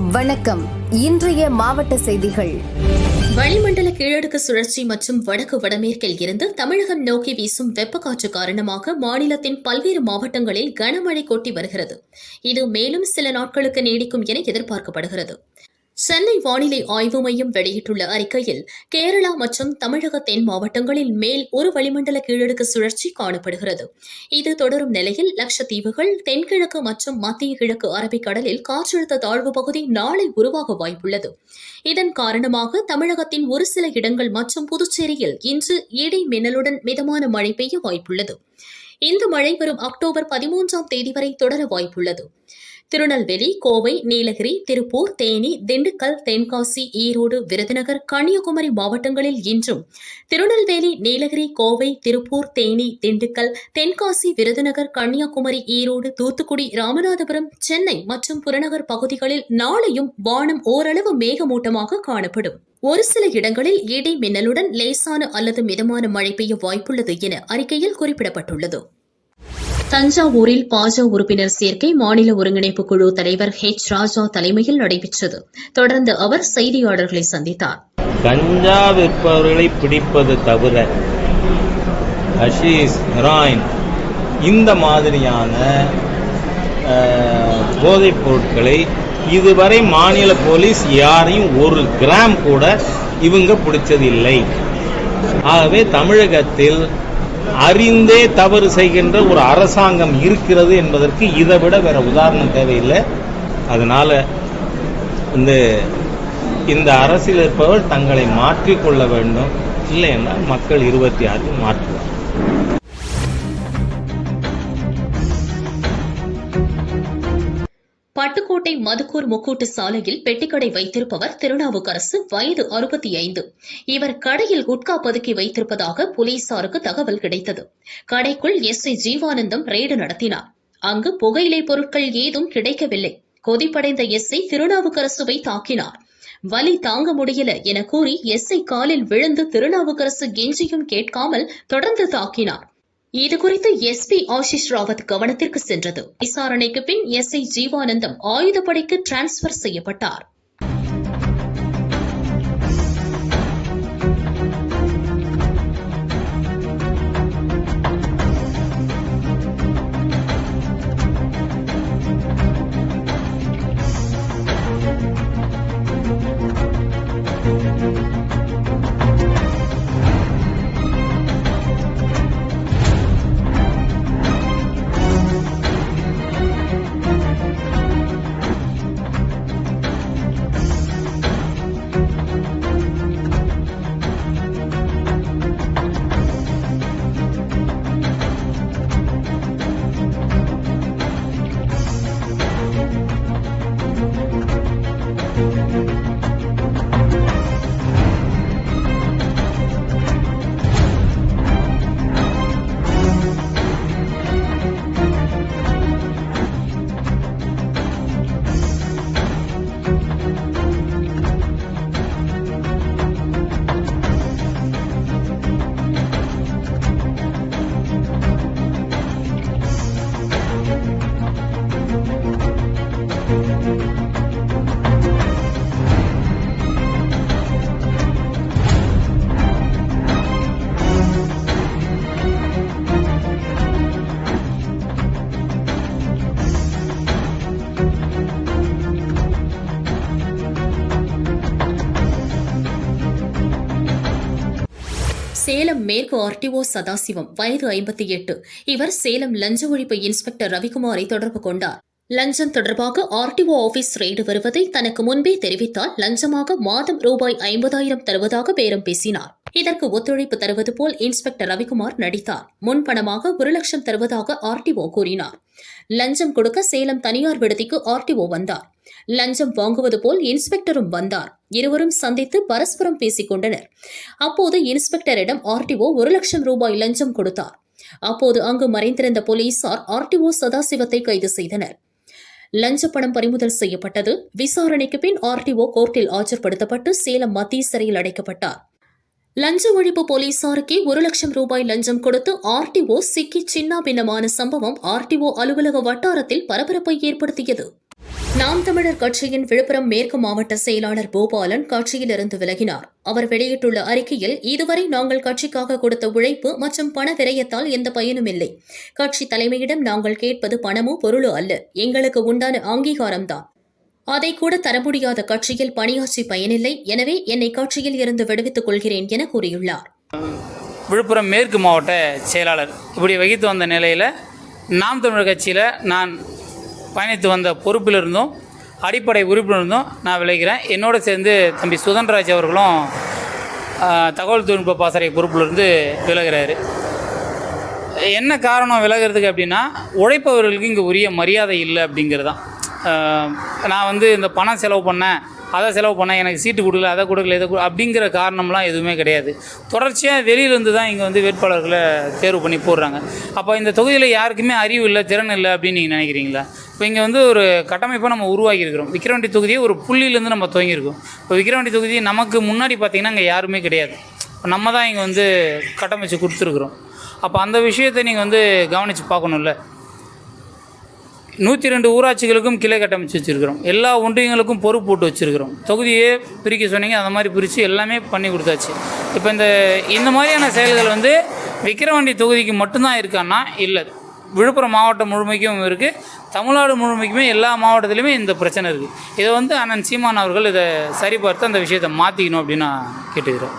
வணக்கம். இன்றைய மாவட்ட செய்திகள். வளிமண்டல கீழடுக்கு சுழற்சி மற்றும் வடக்கு வடமேற்கில் இருந்து தமிழகம் நோக்கி வீசும் வெப்பக்காற்று காரணமாக மாநிலத்தின் பல்வேறு மாவட்டங்களில் கனமழை கொட்டி வருகிறது. இது மேலும் சில நாட்களுக்கு நீடிக்கும் என எதிர்பார்க்கப்படுகிறது. சென்னை வானிலை ஆய்வு மையம் வெளியிட்டுள்ள அறிக்கையில் கேரளா மற்றும் தமிழக தென் மாவட்டங்களில் மேல் ஒரு வளிமண்டல கீழடுக்கு சுழற்சி காணப்படுகிறது. இது தொடரும் நிலையில் லட்சத்தீவுகள் தென்கிழக்கு மற்றும் மத்திய கிழக்கு அரபிக்கடலில் காற்றழுத்த தாழ்வு பகுதி நாளை உருவாக வாய்ப்புள்ளது. இதன் காரணமாக தமிழகத்தின் ஒரு சில இடங்கள் மற்றும் புதுச்சேரியில் இன்று இடி மின்னலுடன் மிதமான மழை பெய்ய வாய்ப்புள்ளது. இந்த மழை வரும் அக்டோபர் பதிமூன்றாம் தேதி வரை தொடர வாய்ப்புள்ளது. திருநெல்வேலி கோவை நீலகிரி திருப்பூர் தேனி திண்டுக்கல் தென்காசி ஈரோடு விருதுநகர் கன்னியாகுமரி மாவட்டங்களில் இன்றும் திருநெல்வேலி நீலகிரி கோவை திருப்பூர் தேனி திண்டுக்கல் தென்காசி விருதுநகர் கன்னியாகுமரி ஈரோடு தூத்துக்குடி ராமநாதபுரம் சென்னை மற்றும் புறநகர் பகுதிகளில் நாளையும் வானம் ஓரளவு மேகமூட்டமாக காணப்படும். ஒரு சில இடங்களில் இடி மின்னலுடன் லேசான அல்லது மிதமான மழை பெய்ய வாய்ப்புள்ளது என அறிக்கையில் குறிப்பிடப்பட்டுள்ளது. தஞ்சாவூரில் பாஜ உறுப்பினர் சேர்க்கை மாநில ஒருங்கிணைப்பு குழு தலைவர் ஹெச் ராஜா தலைமையில் நடைபெற்றது. தொடர்ந்து அவர் செய்தியாளர்களை சந்தித்தார். கஞ்சா விற்பவர்களை பிடிப்பது தவிர அஷீஸ் ஹெராயின் இந்த மாதிரியான போதைப் பொருட்களை இதுவரை மாநில போலீஸ் யாரையும் ஒரு கிராம் கூட இவங்க பிடிச்சதில்லை. ஆகவே தமிழகத்தில் அறிந்தே தவறு செய்கின்ற ஒரு அரசாங்கம் இருக்கிறது என்பதற்கு இதை விட வேற உதாரணம் தேவையில்லை. அதனால இந்த இந்த அரசியல் இருப்பவர் தங்களை மாற்றிக்கொள்ள வேண்டும். இல்லை என்றால் மக்கள் இருபத்தி ஆறு மாற்றுவார் பட்டுக்கோட்டை மதுக்கூர் முக்கூட்டு சாலையில் பெட்டிக்கடை வைத்திருப்பவர் திருநாவுக்கரசு வயது அறுபத்தி ஐந்து. இவர் கடையில் குட்கா பதுக்கி வைத்திருப்பதாக போலீசாருக்கு தகவல் கிடைத்தது. கடைக்குள் எஸ். ஐ. ஜீவானந்தம் ரெய்டு நடத்தினார். அங்கு புகையிலை பொருட்கள் ஏதும் கிடைக்கவில்லை. கொதிப்படைந்த எஸ். ஐ. திருநாவுக்கரசுவை தாக்கினார். வலி தாங்க முடியல என கூறி எஸ். ஐ. காலில் விழுந்து திருநாவுக்கரசு கெஞ்சியும் கேட்காமல் தொடர்ந்து தாக்கினார். இதுகுறித்து எஸ்பி ஆஷிஷ் ராவத் கவனத்திற்கு சென்றது. விசாரணைக்கு பின் எஸ் ஐ ஜீவானந்தம் ஆயுதப்படைக்கு டிரான்ஸ்பர் செய்யப்பட்டார். சேலம் மேற்கு ஆர்டிஓ சதாசிவம் வயது ஐம்பத்தி எட்டு. இவர் சேலம் லஞ்ச ஒழிப்பு இன்ஸ்பெக்டர் ரவிக்குமாரை தொடர்பு கொண்டார். லஞ்சம் தொடர்பாக ஆர்டிஓ ஆபீஸ் ரெய்டு வருவதை தனக்கு முன்பே தெரிவித்தால் லஞ்சமாக மாதம் ரூபாய் ஐம்பதாயிரம் தருவதாக பேரம் பேசினார். இதற்கு ஒத்துழைப்பு தருவது போல் இன்ஸ்பெக்டர் ரவிக்குமார் நடித்தார். முன்பணமாக ஒரு லட்சம் தருவதாக ஆர்டிஓ கூறினார். லஞ்சம் கொடுக்க சேலம் தனியார் விடுதிக்கு ஆர்டிஓ வந்தார். லஞ்சம் வாங்குவது போல் இன்ஸ்பெக்டரும் வந்தார். இருவரும் சந்தித்து பரஸ்பரம் பேசிக் கொண்டனர் அப்போது இன்ஸ்பெக்டரிடம் ஆர்டிஓ ஒரு லட்சம் ரூபாய் லஞ்சம் கொடுத்தார். அப்போது அங்கு மறைந்திருந்த போலீசார் ஆர்டிஓ சதாசிவத்தை கைது செய்தனர். லஞ்ச பணம் பறிமுதல் செய்யப்பட்டது. விசாரணைக்கு பின் ஆர்டிஓ கோர்ட்டில் ஆஜர்படுத்தப்பட்டு சேலம் மத்திய சிறையில் அடைக்கப்பட்டார். லஞ்ச ஒழிப்பு போலீசாருக்கே ஒரு லட்சம் ரூபாய் லஞ்சம் கொடுத்து ஆர்டிஓ சிக்கி சின்னாபின்னமான சம்பவம் ஆர்டிஓ அலுவலக வட்டாரத்தில் பரபரப்பை ஏற்படுத்தியது. நாம் தமிழர் கட்சியின் விழுப்புரம் மேற்கு மாவட்ட செயலாளர் பூபாலன் கட்சியிலிருந்து விலகினார். அவர் வெளியிட்டுள்ள அறிக்கையில் இதுவரை நாங்கள் கட்சிக்காக கொடுத்த உழைப்பு மற்றும் பண விரயத்தால் எந்த பயனும் இல்லை. கட்சி தலைமையிடம் நாங்கள் கேட்பது பணமோ பொருளோ அல்ல. எங்களுக்கு உண்டான அங்கீகாரம்தான். அதை கூட தர முடியாத கட்சியில் பணியாற்றி பயனில்லை. எனவே என்னை கட்சியில் இருந்து விடுவித்துக் கொள்கிறேன் என கூறியுள்ளார். விழுப்புரம் மேற்கு மாவட்ட செயலாளர் இப்படி வகித்து வந்த நிலையில் நாம் தமிழர் கட்சியில் நான் பயணித்து வந்த பொறுப்பிலிருந்தும் அடிப்படை உறுப்பினருந்தும் நான் விளைகிறேன். என்னோடு சேர்ந்து தம்பி சுதன்ராஜ் அவர்களும் தகவல் தொழில்நுட்ப பாசறை பொறுப்பிலிருந்து விலகிறாரு. என்ன காரணம் விலகிறதுக்கு அப்படின்னா உழைப்பவர்களுக்கு இங்கே உரிய மரியாதை இல்லை அப்படிங்கிறது தான் நான் வந்து இந்த பணம் செலவு பண்ணேன் அதை செலவு பண்ணேன் எனக்கு சீட்டு கொடுக்கல அதை கொடுக்கல இதை கொடு அப்படிங்கிற காரணம்லாம் எதுவுமே கிடையாது. தொடர்ச்சியாக வெளியிலேருந்து தான் இங்கே வந்து வேட்பாளர்களை தேர்வு பண்ணி போடுறாங்க. அப்போ இந்த தொகுதியில் யாருக்குமே அறிவு இல்லை திறன் இல்லை அப்படின்னு நீங்கள் நினைக்கிறீங்களா? இப்போ இங்கே வந்து ஒரு கட்டமைப்பை நம்ம உருவாக்கியிருக்கிறோம். விக்கிரவாண்டி தொகுதியை ஒரு புள்ளியிலேருந்து நம்ம துவங்கியிருக்கோம். இப்போ விக்கிரவாண்டி தொகுதி நமக்கு முன்னாடி பார்த்திங்கன்னா இங்கே யாருமே கிடையாது. இப்போ நம்ம தான் இங்கே வந்து கட்டமைச்சு கொடுத்துருக்குறோம். அப்போ அந்த விஷயத்தை நீங்கள் வந்து கவனித்து பார்க்கணும்ல. நூற்றி ரெண்டு ஊராட்சிகளுக்கும் கிளை கட்டமைச்சு வச்சுருக்கிறோம். எல்லா ஒன்றியங்களுக்கும் பொறுப்பு போட்டு வச்சுருக்கிறோம். தொகுதியே பிரிக்க சொன்னீங்க அந்த மாதிரி பிரித்து எல்லாமே பண்ணி கொடுத்தாச்சு. இப்போ இந்த இந்த மாதிரியான செயல்கள் வந்து விக்கிரவாண்டி தொகுதிக்கு மட்டும்தான் இருக்கான்னா இல்லை. விழுப்புரம் மாவட்டம் முழுமைக்கும் இருக்குது தமிழ்நாடு முழுமைக்குமே எல்லா மாவட்டத்திலையுமே இந்த பிரச்சனை இருக்குது இதை வந்து அண்ணன் சீமான் அவர்கள் இதை சரிபார்த்து அந்த விஷயத்தை மாற்றிக்கணும் அப்படின்னு நான் கேட்டுக்கிறேன்.